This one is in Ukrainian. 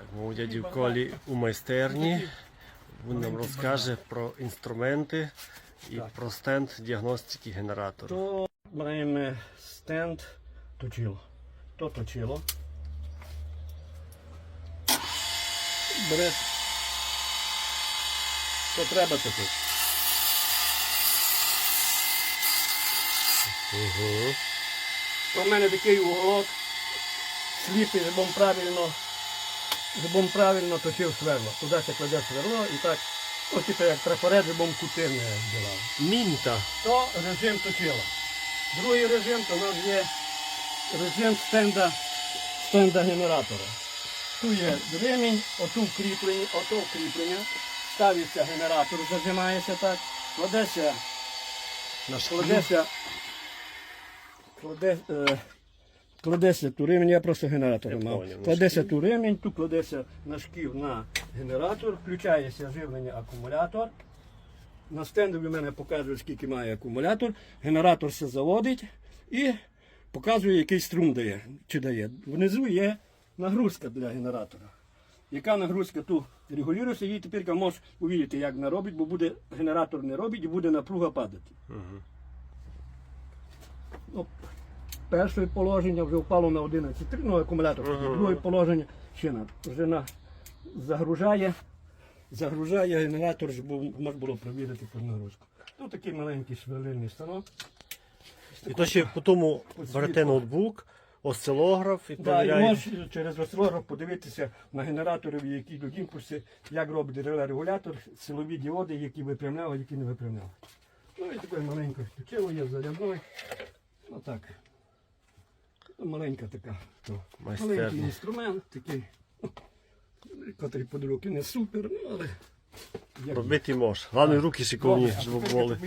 Так, ми у дяді Колі у майстерні. Він нам розкаже про інструменти і про стенд діагностики генератора. То маємо стенд точило. То точило. Бере. То треба то тут. Угу. В мене такий уголок сліпий, щоб правильно, щоб правильно точив сверло. Туди се кладе сверло і так, ось типу як трафарет, щоб кути не ділав. Мінта. То режим точила. Другий режим то у нас є режим стенда, стенда генератора. Тут є ремінь, оту кріплення, ото кріплення. Ставиться генератор, зажимається так, кладеться, кладеться, кладе, е, кладеться ту ремінь, я просто генератор Я мав. поняв, на Кладеться ту ремінь, тут кладеться на шків на генератор, включається живлення акумулятор. На стендові в мене показує, скільки має акумулятор. Генератор все заводить і показує, який струм дає. Чи дає. Внизу є нагрузка для генератора. Яка нагрузка тут регулюється, і тепер можеш увидіти, як вона робить, бо буде генератор не робить і буде напруга падати. Ну, перше положення вже впало на 11,3, ну акумулятор. Друге положення ще на, вже на, загружає, загружає генератор, щоб можна було провірити по нагрузку. Тут такий маленький сверлильний станок. І то ще по тому берете ноутбук, осцилограф і Да, і перевіряєте. можеш через осцилограф подивитися на генераторів, які йдуть імпульси, як робить реле-регулятор, силові діоди, які випрямляли, які не випрямляли. Ну і таке маленьке штучило є зарядною. Отак. Маленька така. То. Майстерня. Маленький інструмент такий, який під руки не супер, ну але. Робити можеш. Головне руки сіковні, щоб були.